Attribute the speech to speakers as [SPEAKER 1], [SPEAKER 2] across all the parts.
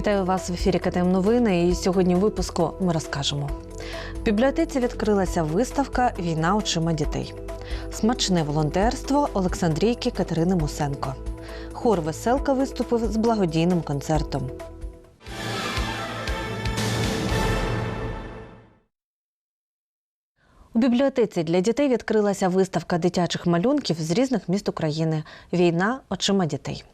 [SPEAKER 1] Вітаю вас в ефірі КТМ Новини. І сьогодні в випуску ми розкажемо. В бібліотеці відкрилася виставка Війна очима дітей. Смачне волонтерство Олександрійки Катерини Мусенко. Хор Веселка виступив з благодійним концертом. Бібліотеці для дітей відкрилася виставка дитячих малюнків з різних міст України Війна очима дітей.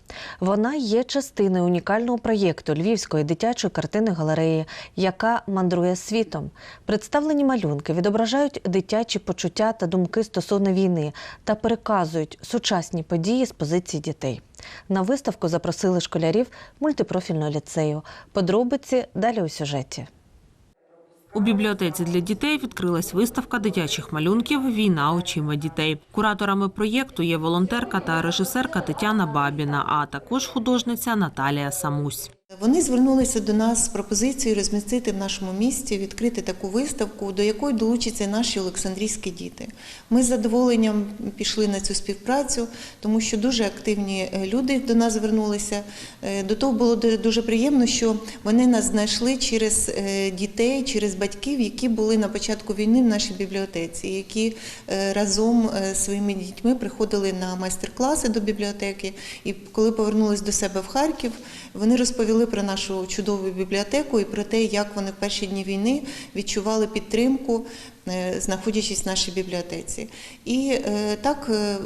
[SPEAKER 1] Вона є частиною унікального проєкту Львівської дитячої картини галереї, яка мандрує світом. Представлені малюнки відображають дитячі почуття та думки стосовно війни та переказують сучасні події з позиції дітей. На виставку запросили школярів мультипрофільного ліцею. Подробиці далі у сюжеті.
[SPEAKER 2] У бібліотеці для дітей відкрилась виставка дитячих малюнків Війна очима дітей. Кураторами проєкту є волонтерка та режисерка Тетяна Бабіна, а також художниця Наталія Самусь.
[SPEAKER 3] Вони звернулися до нас з пропозицією розмістити в нашому місті, відкрити таку виставку, до якої долучаться наші олександрійські діти. Ми з задоволенням пішли на цю співпрацю, тому що дуже активні е, люди до нас звернулися. Е, До того було дуже приємно, що вони нас знайшли через е, дітей, через батьків, які були на початку війни в нашій бібліотеці, які разом з своїми дітьми приходили на майстер-класи до бібліотеки. І коли повернулись до себе в Харків, вони розповіли про нашу чудову бібліотеку і про те, як вони в перші дні війни відчували підтримку, знаходячись в нашій бібліотеці. І е, так е,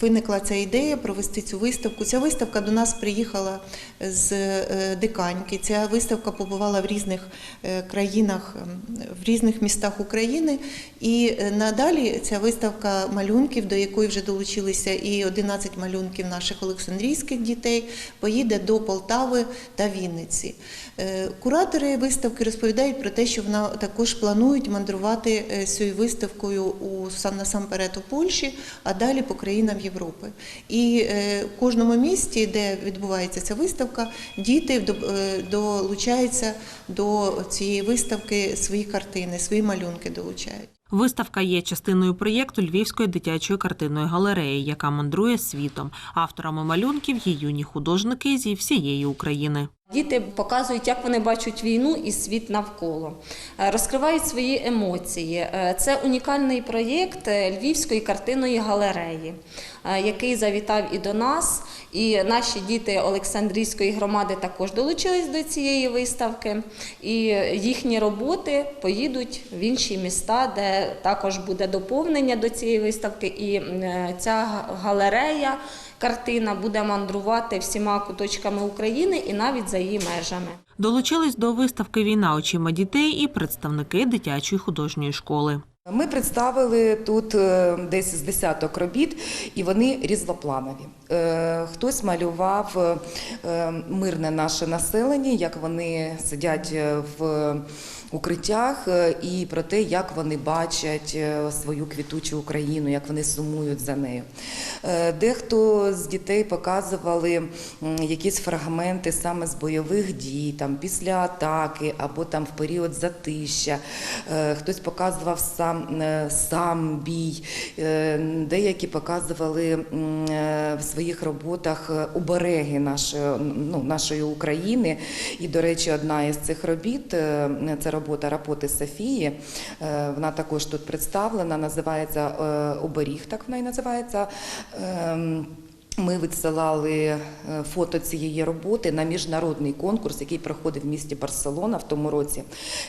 [SPEAKER 3] виникла ця ідея провести цю виставку. Ця виставка до нас приїхала з е, Диканьки. Ця виставка побувала в різних е, країнах, ем, в різних містах України. І е, надалі ця виставка малюнків, до якої вже долучилися і 11 малюнків наших олександрійських дітей, поїде до Полтави та Вінниці. Е, Куратори виставки розповідають про те, що вона також планують мандрувати е, цією виставкою у сам насамперед у Польщі, а далі по країнам Європи. І е, в кожному місті, де відбувається ця виставка, діти е, долучаються до цієї виставки свої картини, свої малюнки долучають.
[SPEAKER 2] Виставка є частиною проєкту Львівської дитячої картинної галереї, яка мандрує світом. Авторами малюнків є юні художники зі всієї України.
[SPEAKER 4] Діти показують, як вони бачать війну і світ навколо, Е, розкривають свої емоції. Е, Це унікальний проєкт е, Львівської картинної галереї, який завітав і до нас. І наші діти Олександрійської громади також долучились до цієї виставки. І їхні роботи поїдуть в інші міста, де також буде доповнення до цієї виставки. І е, ця галерея картина буде мандрувати всіма куточками України і навіть за її межами.
[SPEAKER 2] Долучились до виставки Війна очима дітей і представники дитячої художньої школи.
[SPEAKER 5] Ми представили тут е, десь з десяток робіт, і вони різнопланові. Е, Хтось малював е, мирне наше населення, як вони сидять в укриттях, е, і про те, як вони бачать е, свою квітучу Україну, як вони сумують за нею. Е, Дехто з дітей показували якісь фрагменти саме з бойових дій, там після атаки або там в період затища. Хтось показував сам, сам бій, деякі показували в своїх роботах обереги нашої, ну, нашої України. І, до речі, одна із цих робіт це робота Рапоти Софії. Е, Вона також тут представлена, називається Оберіг, так вона і називається. Ми відсилали е, фото цієї роботи на міжнародний конкурс, який проходив в місті Барселона в тому році.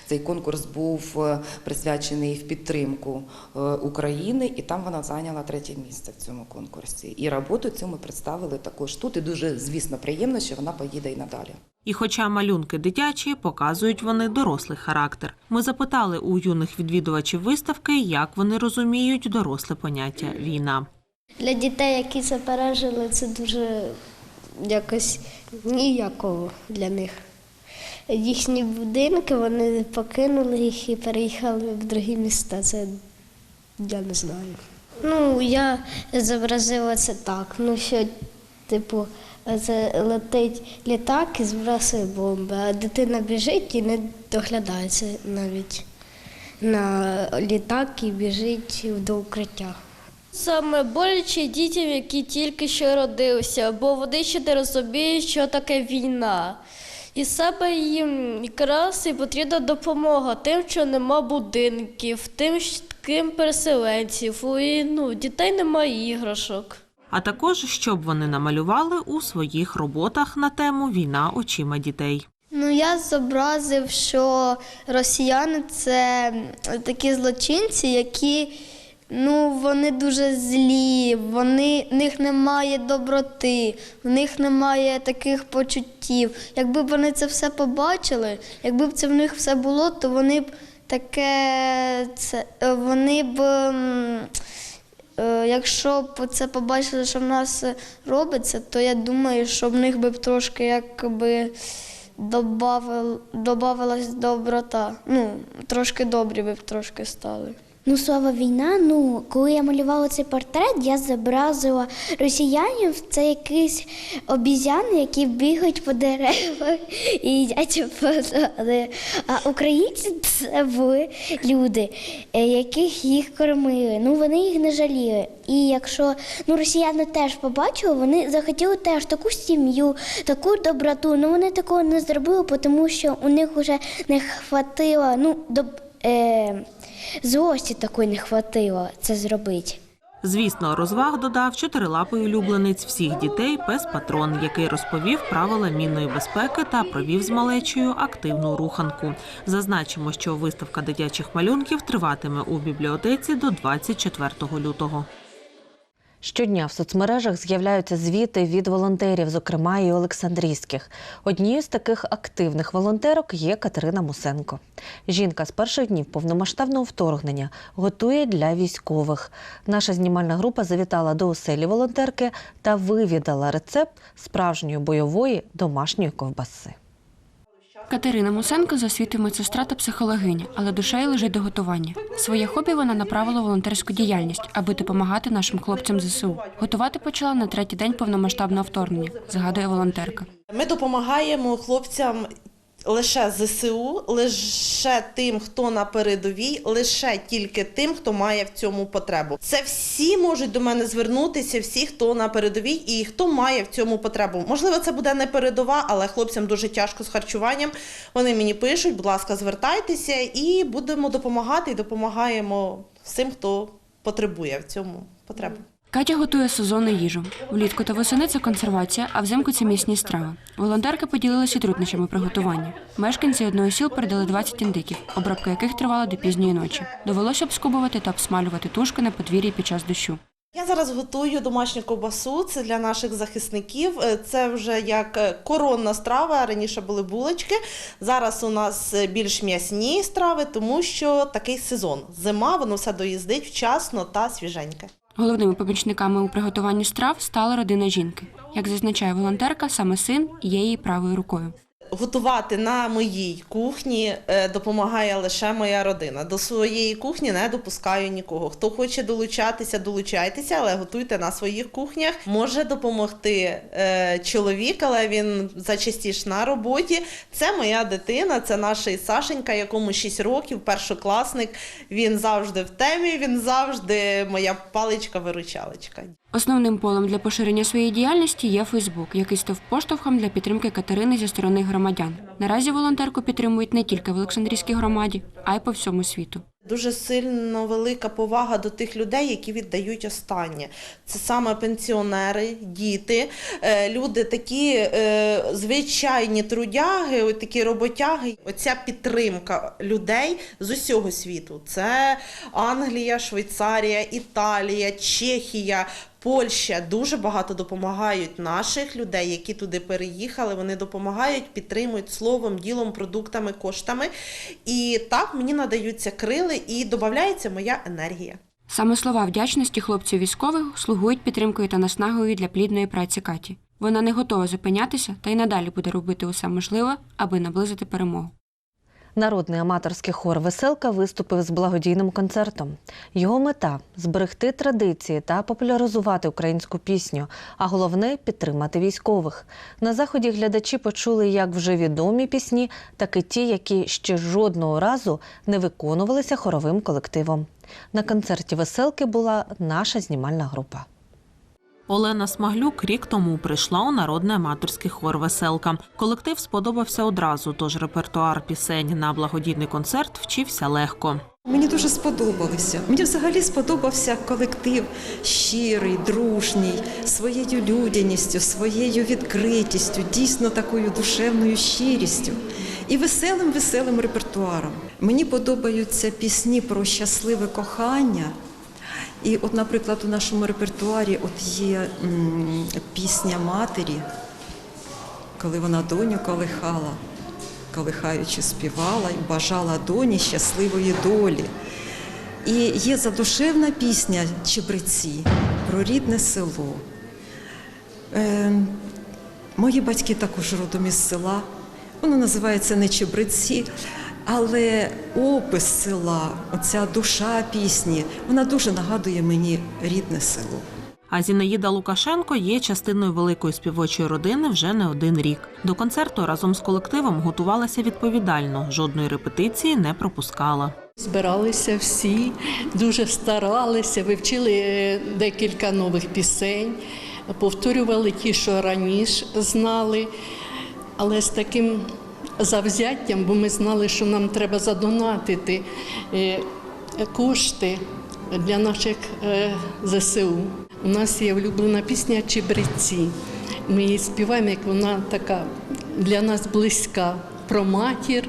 [SPEAKER 5] Цей конкурс був е, присвячений в підтримку е, України, і там вона зайняла третє місце в цьому конкурсі. І роботу цю ми представили також тут. І дуже, звісно, приємно, що вона поїде і надалі.
[SPEAKER 2] І хоча малюнки дитячі, показують вони дорослий характер. Ми запитали у юних відвідувачів виставки, як вони розуміють доросле поняття війна.
[SPEAKER 6] Для дітей, які це пережили, це дуже якось ніяково для них. Їхні будинки вони покинули їх і переїхали в другі міста. Це я не знаю. Ну, я зобразила це так. Ну, що, типу, це летить літак і збрасує бомби, а дитина біжить і не доглядається навіть на літак і біжить до укриття.
[SPEAKER 7] Саме боляче дітям, які тільки що родилися, бо вони ще не розуміють, що таке війна. І саме їм якраз і потрібна допомога тим, що нема будинків, тим, ким переселенців, і, ну, дітей немає іграшок.
[SPEAKER 2] А також щоб вони намалювали у своїх роботах на тему Війна очима дітей.
[SPEAKER 6] Ну, я зобразив, що росіяни це такі злочинці, які ну, вони дуже злі, вони, в них немає доброти, в них немає таких почуттів. Якби вони це все побачили, якби б це в них все було, то вони б таке це е, вони б. Е, Якщо б це побачили, що в нас робиться, то я думаю, що в них би трошки якби добавил, доброта. Ну, трошки добрі би б трошки стали.
[SPEAKER 8] Ну, слово війна. Ну, коли я малювала цей портрет, я зобразила росіянів. Це якісь обізяни, які бігають по деревах і їдять плоди. А українці це були люди, е, яких їх кормили. Ну, вони їх не жаліли. І якщо ну, росіяни теж побачили, вони захотіли теж таку сім'ю, таку доброту. Ну вони такого не зробили, тому що у них вже не хватило. Ну, доб... е... Злості такої не хватило це зробити.
[SPEAKER 2] Звісно, розваг додав чотирилапий улюбленець всіх дітей пес патрон, який розповів правила мінної безпеки та провів з малечою активну руханку. Зазначимо, що виставка дитячих малюнків триватиме у бібліотеці до 24 лютого.
[SPEAKER 1] Щодня в соцмережах з'являються звіти від волонтерів, зокрема і Олександрійських. Однією з таких активних волонтерок є Катерина Мусенко. Жінка з перших днів повномасштабного вторгнення готує для військових. Наша знімальна група завітала до оселі волонтерки та вивідала рецепт справжньої бойової домашньої ковбаси.
[SPEAKER 9] Катерина Мусенко за освітою медсестра та психологиня, але душею лежить до готування. Своє хобі вона направила волонтерську діяльність, аби допомагати нашим хлопцям ЗСУ. Готувати почала на третій день повномасштабного вторгнення, згадує волонтерка.
[SPEAKER 10] Ми допомагаємо хлопцям лише ЗСУ, лише тим, хто на передовій, лише тільки тим, хто має в цьому потребу. Це всі можуть до мене звернутися, всі, хто на передовій і хто має в цьому потребу. Можливо, це буде не передова, але хлопцям дуже тяжко з харчуванням. Вони мені пишуть, будь ласка, звертайтеся, і будемо допомагати і допомагаємо всім, хто потребує в цьому потребу.
[SPEAKER 9] Катя готує сезонну їжу. Влітку та восени це консервація, а взимку це місні страви. Волонтерки поділилися труднощами приготування. Мешканці одного сіл передали 20 індиків, обробка яких тривала до пізньої ночі. Довелося обскубувати та обсмалювати тушки на подвір'ї під час дощу.
[SPEAKER 10] Я зараз готую домашню ковбасу. Це для наших захисників. Е, Це вже як е, коронна страва. Раніше були булочки. Зараз у нас е, більш м'ясні страви, тому що такий сезон. Зима, воно все доїздить вчасно та свіженьке.
[SPEAKER 9] Головними помічниками у приготуванні страв стала родина жінки. Як зазначає волонтерка, саме син є її правою рукою.
[SPEAKER 10] Готувати на моїй кухні е, допомагає лише моя родина. До своєї кухні не допускаю нікого. Хто хоче долучатися, долучайтеся, але готуйте на своїх кухнях. Може допомогти е, чоловік, але він зачастіш на роботі. Це моя дитина, це наш Сашенька, якому 6 років, першокласник. Він завжди в темі, він завжди моя паличка-виручалочка.
[SPEAKER 9] Основним полем для поширення своєї діяльності є Фейсбук, який став поштовхом для підтримки Катерини зі сторони громадян. Наразі волонтерку підтримують не тільки в Олександрійській громаді, а й по всьому світу.
[SPEAKER 10] Дуже сильно велика повага до тих людей, які віддають останнє. Це саме пенсіонери, діти, е, люди такі е, звичайні трудяги, такі роботяги. Оця підтримка людей з усього світу. Це Англія, Швейцарія, Італія, Чехія. Польща дуже багато допомагають наших людей, які туди переїхали. Вони допомагають, підтримують словом, ділом, продуктами, коштами. І так мені надаються крили і додається моя енергія.
[SPEAKER 9] Саме слова вдячності хлопців військових слугують підтримкою та наснагою для плідної праці Каті. Вона не готова зупинятися та й надалі буде робити усе можливе, аби наблизити перемогу.
[SPEAKER 1] Народний аматорський хор Веселка виступив з благодійним концертом. Його мета зберегти традиції та популяризувати українську пісню, а головне підтримати військових. На заході глядачі почули як вже відомі пісні, так і ті, які ще жодного разу не виконувалися хоровим колективом. На концерті веселки була наша знімальна група.
[SPEAKER 2] Олена Смаглюк рік тому прийшла у народний аматорський хор Веселка. Колектив сподобався одразу, тож репертуар пісень на благодійний концерт вчився легко.
[SPEAKER 11] Мені дуже сподобалося. Мені взагалі сподобався колектив щирий, дружній, своєю людяністю, своєю відкритістю, дійсно такою душевною щирістю і веселим, веселим репертуаром. Мені подобаються пісні про щасливе кохання. І, от, наприклад, у нашому репертуарі от є м, пісня матері, коли вона доню колихала колихаючи співала і бажала доні щасливої долі. І є задушевна пісня Чебреці про рідне село. Е, мої батьки також родом із села. Воно називається не Чебреці, але опис села, оця душа пісні, вона дуже нагадує мені рідне село.
[SPEAKER 2] А Зінаїда Лукашенко є частиною великої співочої родини вже не один рік. До концерту разом з колективом готувалася відповідально, жодної репетиції не пропускала.
[SPEAKER 12] Збиралися всі, дуже старалися, вивчили е, декілька нових пісень, повторювали ті, що раніше знали, але з таким завзяттям, бо ми знали, що нам треба задонатити е, кошти для наших е, ЗСУ. У нас є улюблена пісня Чебреці. Ми її співаємо, як вона така для нас близька про матір,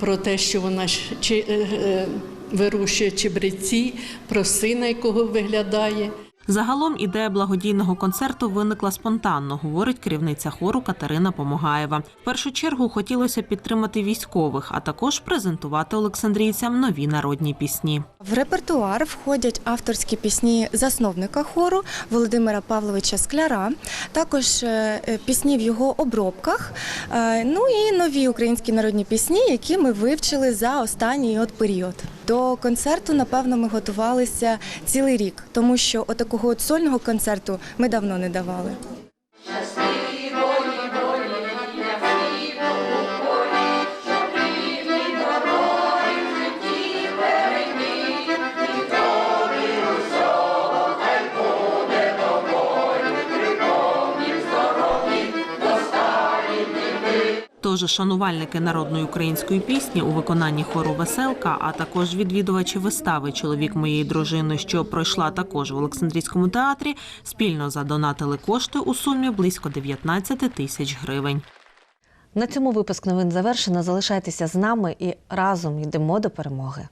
[SPEAKER 12] про те, що вона е, вирощує чебреці, про сина, якого виглядає.
[SPEAKER 2] Загалом ідея благодійного концерту виникла спонтанно, говорить керівниця хору Катерина Помогаєва. В першу чергу хотілося підтримати військових, а також презентувати олександрійцям нові народні пісні.
[SPEAKER 13] В репертуар входять авторські пісні засновника хору Володимира Павловича Скляра, також е, е, пісні в його обробках, е, ну і нові українські народні пісні, які ми вивчили за останній от період. До концерту, напевно, ми готувалися цілий рік, тому що отакого от сольного концерту ми давно не давали.
[SPEAKER 2] Тож шанувальники народної української пісні у виконанні хору Веселка, а також відвідувачі вистави Чоловік моєї дружини, що пройшла також в Олександрійському театрі, спільно задонатили кошти у сумі близько 19 тисяч гривень.
[SPEAKER 1] На цьому випуск новин завершено. Залишайтеся з нами і разом йдемо до перемоги.